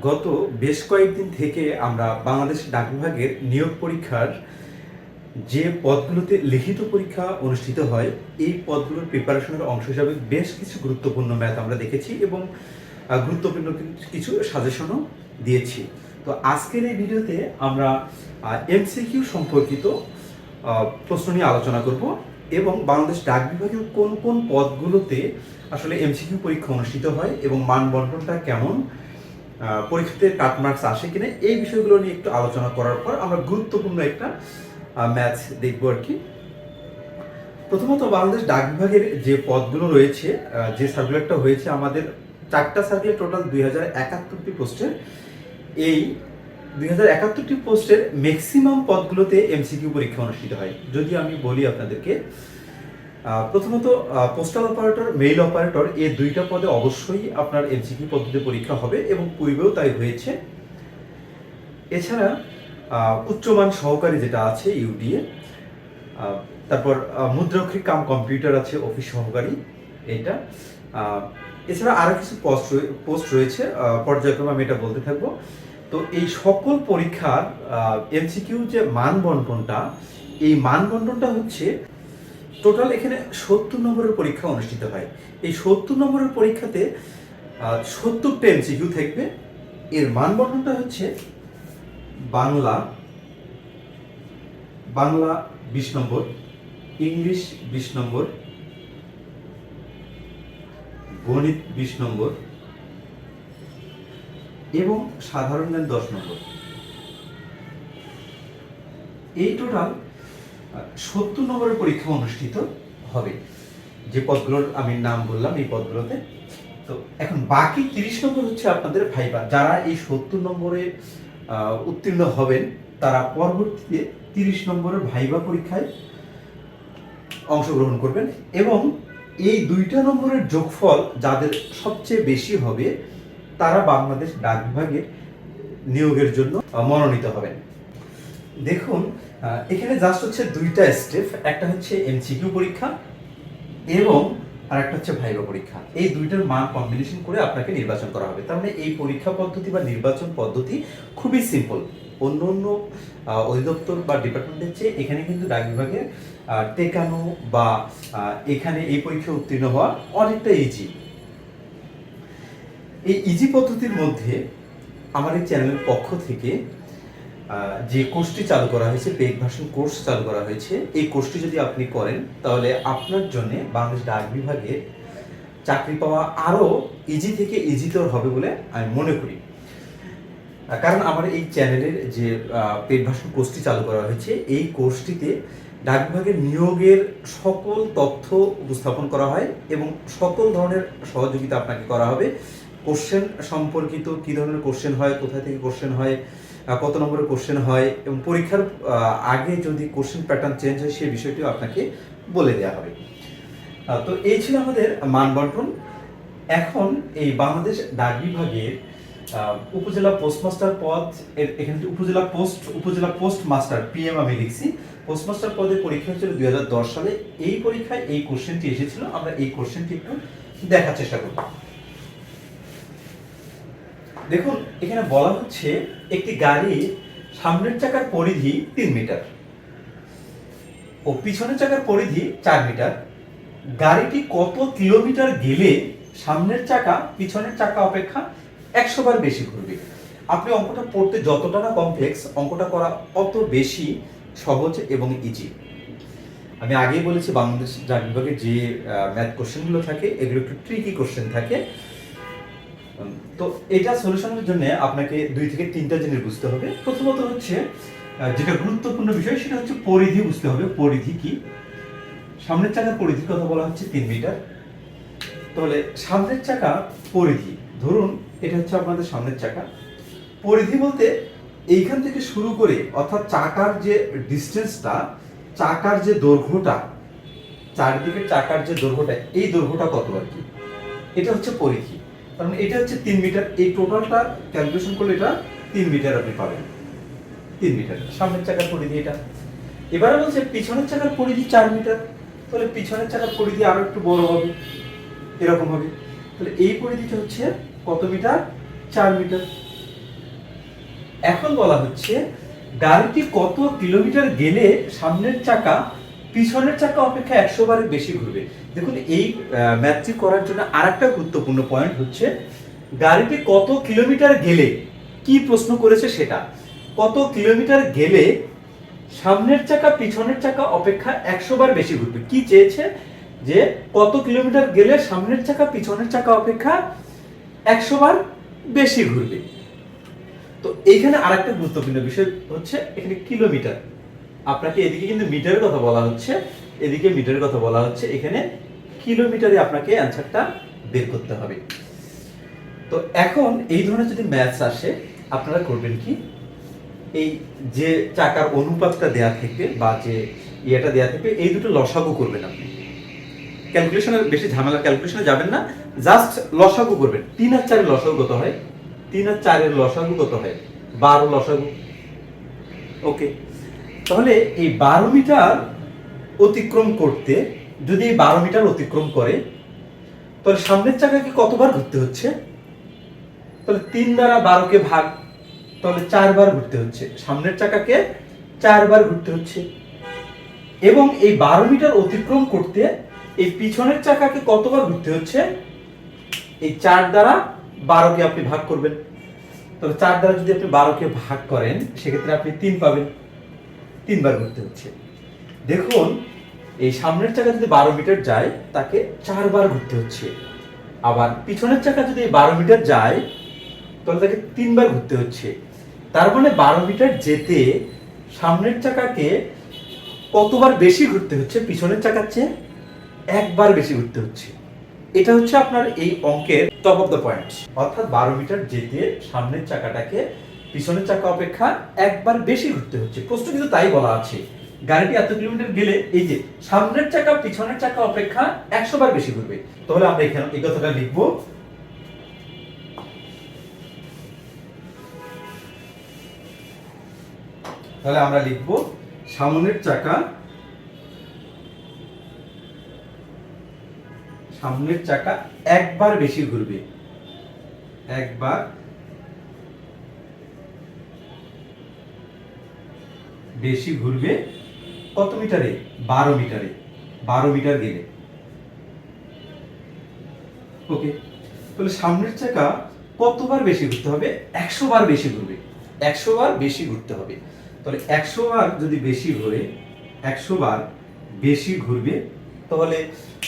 গত বেশ কয়েকদিন থেকে আমরা বাংলাদেশ ডাক বিভাগের নিয়োগ পরীক্ষার যে পদগুলোতে লিখিত পরীক্ষা অনুষ্ঠিত হয় এই পদগুলোর প্রিপারেশনের অংশ হিসাবে বেশ কিছু গুরুত্বপূর্ণ ম্যাথ আমরা দেখেছি এবং গুরুত্বপূর্ণ কিছু সাজেশনও দিয়েছি। তো আজকের এই ভিডিওতে আমরা এমসিকিউ সম্পর্কিত প্রশ্ন নিয়ে আলোচনা করব এবং বাংলাদেশ ডাক বিভাগের কোন কোন পদগুলোতে আসলে এমসিকিউ পরীক্ষা অনুষ্ঠিত হয় এবং মানবন্টনটা কেমন আহ, পরীক্ষাতে কাট মার্কস আসে কিনা এই বিষয়গুলো নিয়ে একটু আলোচনা করার পর আমরা গুরুত্বপূর্ণ একটা ম্যাচ দেখব আর কি। প্রথমত বাংলাদেশ ডাক বিভাগের যে পদগুলো রয়েছে যে সার্কুলারটা হয়েছে আমাদের, চারটা সার্কুলার টোটাল দুই হাজার একাত্তরটি পোস্টের এই দুই হাজার একাত্তরটি পোস্টের ম্যাক্সিমাম পদগুলোতে এমসিকিউ পরীক্ষা অনুষ্ঠিত হয়। যদি আমি বলি আপনাদেরকে প্রথমত পোস্টাল অপারেটর মেইল অপারেটর এই দুইটা পদে অবশ্যই আপনার এমসিকিউ পদ্ধতিতে পরীক্ষা হবে এবং পূর্বেও তাই হয়েছে। এছাড়া উচ্চমান সহকারী যেটা আছে ইউডিএ তারপর মুদ্রাক্ষরিক কাম কম্পিউটার আছে অফিস সহকারী, এটা। এছাড়া আরও কিছু পোস্ট পোস্ট রয়েছে পর্যায়ক্রমে আমি এটা বলতে থাকব। তো এই সকল পরীক্ষার এমসিকিউ যে মান বন্টনটা এই মান বন্টনটা হচ্ছে টোটাল এখানে সত্তর নম্বরের পরীক্ষা অনুষ্ঠিত হয়। এই সত্তর নম্বরের পরীক্ষাতে সত্তরটা এমসিকিউ থাকবে। এর মান বন্টনটা হচ্ছে বাংলা বাংলা বিশ নম্বর, ইংলিশ বিশ নম্বর, গণিত বিশ নম্বর এবং সাধারণ জ্ঞান দশ নম্বর। এই টোটাল সত্তর নম্বরের পরীক্ষা অনুষ্ঠিত হবে। যে পদগুলোর আমি নাম বললাম, এই পদগুলোতে। তো এখন বাকি তিরিশ নম্বর হচ্ছে আপনাদের ভাইবা যারা এই সত্তর নম্বরে উত্তীর্ণ হবেন, তারা পরবর্তীতে তিরিশ নম্বরের ভাইবা পরীক্ষায় অংশগ্রহণ করবেন এবং এই দুইটা নম্বরের যোগফল যাদের সবচেয়ে বেশি হবে, তারা বাংলাদেশ ডাক বিভাগের নিয়োগের জন্য মনোনীত হবেন। দেখুন এখানে জাস্ট হচ্ছে দুইটা স্টেপ একটা হচ্ছে এমসিকিউ পরীক্ষা এবং আর একটা হচ্ছে ভাইবা পরীক্ষা। এই দুইটার মান কম্বিনেশন করে আপনাকে নির্বাচন করা হবে। তার মানে এই পরীক্ষা পদ্ধতি বা নির্বাচন পদ্ধতি খুবই সিম্পল অন্য অন্য অধিদপ্তর বা ডিপার্টমেন্টের চেয়ে এখানে কিন্তু ডাক বিভাগে টেকানো বা এখানে এই পরীক্ষা উত্তীর্ণ হওয়া অনেকটা ইজি এই ইজি পদ্ধতির মধ্যে আমার এই চ্যানেলের পক্ষ থেকে যে কোর্সটি চালু করা হয়েছে পেইড ভার্সন কোর্স চালু করা হয়েছে, এই কোর্সটি যদি আপনি করেন, তাহলে আপনার জন্য বাংলাদেশ ডাক বিভাগে চাকরি পাওয়া আরও ইজি থেকে ইজিতর হবে বলে আমি মনে করি। কারণ আমার এই চ্যানেলের যে পেইড ভার্সন কোর্সটি চালু করা হয়েছে, এই কোর্সটিতে ডাক বিভাগের নিয়োগের সকল তথ্য উপস্থাপন করা হয় এবং সকল ধরনের সহযোগিতা আপনাকে করা হবে। কোশ্চেন সম্পর্কিত কি ধরনের কোশ্চেন হয় কোথা থেকে কোশ্চেন হয় কত নম্বরের কোশ্চেন হয় এবং পরীক্ষার আগে যদি কোশ্চেন প্যাটার্ন চেঞ্জ হয়, সেই বিষয়টিও আপনাকে বলে দেওয়া হবে। তো এই ছিল আমাদের মান বন্টন। এখন এই বাংলাদেশ ডাক বিভাগের উপজেলা পোস্টমাস্টার পদ এর- এখানে উপজেলা পোস্ট উপজেলা পোস্ট মাস্টার পিএম আমি লিখছি। পোস্টমাস্টার পদের পরীক্ষা হয়েছিল দুই হাজার দশ সালে। এই পরীক্ষায় এই কোশ্চেনটি এসেছিল। আমরা এই কোশ্চেনটি একটু দেখার চেষ্টা করব। দেখুন, এখানে বলা হচ্ছে একটি গাড়ির সামনের চাকার পরিধি তিন মিটার ও পিছনের চাকার পরিধি চার মিটার। গাড়িটি কত কিলোমিটার গেলে সামনের চাকা, পিছনের চাকা অপেক্ষা একশো বার বেশি ঘুরবে? আপনি অঙ্কটা পড়তে যতটা না কমপ্লেক্স অঙ্কটা করা অত বেশি সহজ এবং ইজি আমি আগেই বলেছি, বাংলাদেশ ডাক বিভাগে যে ম্যাথ কোশ্চেনগুলো থাকে, এগুলো একটু ট্রিকি কোশ্চেন থাকে। তো এটা সলিউশনের জন্য আপনাকে দুই থেকে তিনটা জিনিস বুঝতে হবে। প্রথমত হচ্ছে যেটা গুরুত্বপূর্ণ বিষয় সেটা হচ্ছে পরিধি বুঝতে হবে। পরিধি কি? সামনের চাকার পরিধির কথা বলা হচ্ছে তিন মিটার। তাহলে সামনের চাকা পরিধি। ধরুন, এটা হচ্ছে আপনাদের সামনের চাকা। পরিধি বলতে এইখান থেকে শুরু করে, অর্থাৎ চাকার যে ডিস্টেন্সটা চাকার যে দৈর্ঘ্যটা, চারিদিকে চাকার যে দৈর্ঘ্যটা, এই দৈর্ঘ্যটা কত আর কি? এটা হচ্ছে পরিধি। কারণ এটা হচ্ছে তিন মিটার। এই টোটালটা ক্যালকুলেশন করলে এটা তিন মিটার আপনি পাবেন। তিন মিটার। সামনের চাকার পরিধি এটা। এবারে বলছে পিছনের চাকার পরিধি চার মিটার। তাহলে পিছনের চাকার পরিধি আরও একটু বড় হবে। এরকম হবে। তাহলে এই পরিধিটা হচ্ছে কত মিটার? চার মিটার। এখন বলা হচ্ছে গাড়িটি কত কিলোমিটার গেলে সামনের চাকা পিছনের চাকা অপেক্ষা একশো বারের বেশি ঘুরবে। দেখুন, এই ম্যাথটি করার জন্য আরেকটা গুরুত্বপূর্ণ পয়েন্ট হচ্ছে, গাড়িটি কত কিলোমিটার গেলে কি প্রশ্ন করেছে সেটা। কত কিলোমিটার গেলে সামনের চাকা, পিছনের চাকা অপেক্ষা একশো বার বেশি ঘুরবে। কি চেয়েছে? যে কত কিলোমিটার গেলে সামনের চাকা, পিছনের চাকা অপেক্ষা একশো বার বেশি ঘুরবে। তো এইখানে আরেকটা গুরুত্বপূর্ণ বিষয় হচ্ছে, এখানে কিলোমিটার। আপনাকে এদিকে কিন্তু মিটারের কথা বলা হচ্ছে, এদিকে মিটারের কথা বলা হচ্ছে, এখানে কিলোমিটারে আপনাকে অ্যান্সারটা বের করতে হবে। তো এখন এই ধরনের যদি ম্যাথস আসে, আপনারা করবেন কি? এই যে চাকার অনুপাতটা দেয়া থাকবে বা যে ইয়েটা দেয়া থাকবে, এই দুটো লসাগু করবেন আপনি। ক্যালকুলেশনে বেশি ঝামেলা ক্যালকুলেশনে যাবেন না। জাস্ট লসাগু করবেন। তিন আর চারের লসাগু কত হয়? তিন আর চারের লসাগু কত হয়? বারো লসাগু। ওকে তাহলে এই বারো মিটার অতিক্রম করতে, যদি এই বারো মিটার অতিক্রম করে, তাহলে সামনের চাকাকে কতবার ঘুরতে হচ্ছে? তাহলে তিন দ্বারা বারোকে ভাগ, তাহলে চারবার ঘুরতে হচ্ছে। সামনের চাকাকে চারবার ঘুরতে হচ্ছে। এবং এই বারো মিটার অতিক্রম করতে এই পিছনের চাকাকে কতবার ঘুরতে হচ্ছে? এই চার দ্বারা বারোকে আপনি ভাগ করবেন। তাহলে চার দ্বারা যদি আপনি বারোকে ভাগ করেন, সেক্ষেত্রে আপনি তিন পাবেন। তিনবার ঘুরতে হচ্ছে। দেখুন, এই সামনের চাকা যদি বারো মিটার যায়, তাকে চারবার ঘুরতে হচ্ছে। আবার পিছনের চাকা যদি বারো মিটার যায়, তাহলে তাকে তিনবার ঘুরতে হচ্ছে। তার মানে বারো মিটার যেতে সামনের চাকাকে কতবার বেশি ঘুরতে হচ্ছে, পিছনের চাকার চেয়ে একবার বেশি ঘুরতে হচ্ছে। এটা হচ্ছে আপনার এই অঙ্কের টপ অফ দ্য পয়েন্ট অর্থাৎ বারো মিটার যেতে সামনের চাকাটাকে পিছনের চাকা অপেক্ষা একবার বেশি ঘুরতে হচ্ছে। প্রশ্ন কিন্তু তাই বলা আছে। গাড়িটি এত কিলোমিটার গেলে এই যে সামনের চাকা, পিছনের চাকা অপেক্ষা একশো বার বেশি ঘুরবে। তাহলে আমরা এখানে এই কথাটা লিখব। তাহলে আমরা লিখব সামনের চাকা সামনের চাকা একবার বেশি ঘুরবে। একবার বেশি ঘুরবে কত মিটারে? বারো মিটারে। বারো মিটার গেলে। ওকে। তাহলে সামনের চাকা কতবার বেশি ঘুরতে হবে? একশো বার বেশি ঘুরবে। একশো বার বেশি ঘুরতে হবে। তাহলে একশো বার যদি বেশি ঘুরে একশো বার বেশি ঘুরবে, তাহলে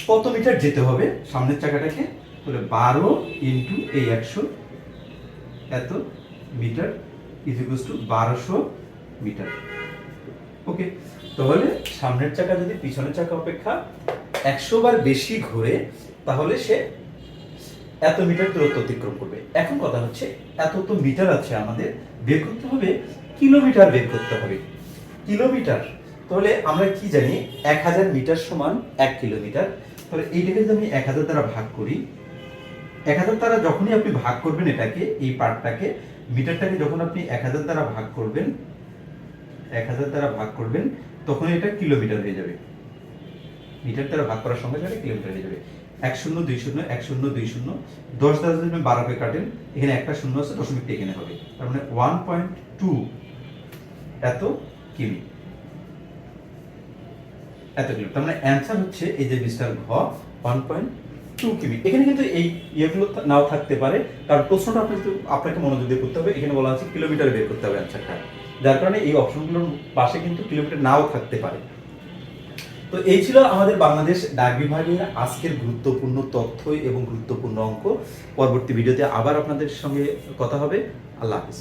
কত মিটার যেতে হবে সামনের চাকাটাকে? তাহলে বারো ইন্টু এই একশো এত মিটার ইজ টু বারোশো মিটার। ওকে তাহলে সামনের চাকা যদি পিছনের চাকা অপেক্ষা একশো বার বেশি ঘুরে, তাহলে সে এত মিটার দূরত্ব অতিক্রম করবে। এখন কথা হচ্ছে, এত তো মিটার আছে আমাদের, বের করতে হবে, কিলোমিটার বের করতে হবে। কিলোমিটার, তাহলে আমরা কি জানি, এক হাজার মিটার সমান এক কিলোমিটার। তাহলে এইটাকে যদি আমি এক হাজার দ্বারা ভাগ করি, এক হাজার দ্বারা যখনই আপনি ভাগ করবেন এটাকে, এই পার্টটাকে মিটারটাকে যখন আপনি এক হাজার দ্বারা ভাগ করবেন এক হাজার দ্বারা ভাগ করবেন, তখন এটা কিলোমিটার হয়ে যাবে। মিটার দ্বারা ভাগ করার সঙ্গে সঙ্গে কিলোমিটার হয়ে যাবে। এক শূন্য, দুই শূন্য, এক শূন্য, দুই শূন্য, দশ দ্বারা আপনি বারোকে কাটেন, এখানে একটা শূন্য আছে, দশমিকটা এখানে হবে। তার মানে ওয়ান পয়েন্ট টু এত কিমি। এত কিলো তার মানে অ্যান্সার হচ্ছে এই যে মিস্টার ঘ ওয়ান পয়েন্ট টু কিমি। এখানে কিন্তু এই ইয়েগুলো নাও থাকতে পারে। কারণ প্রশ্নটা আপনি আপনাকে মনোযোগ দিয়ে করতে হবে। এখানে বলা আছে কিলোমিটার বের করতে হবে অ্যান্সারটা যার কারণে এই অপশনগুলোর পাশে কিন্তু কিলোমিটার নাও থাকতে পারে। তো এই ছিল আমাদের বাংলাদেশ ডাক বিভাগের আজকের গুরুত্বপূর্ণ তথ্য এবং গুরুত্বপূর্ণ অঙ্ক। পরবর্তী ভিডিওতে আবার আপনাদের সঙ্গে কথা হবে। আল্লাহ হাফিজ।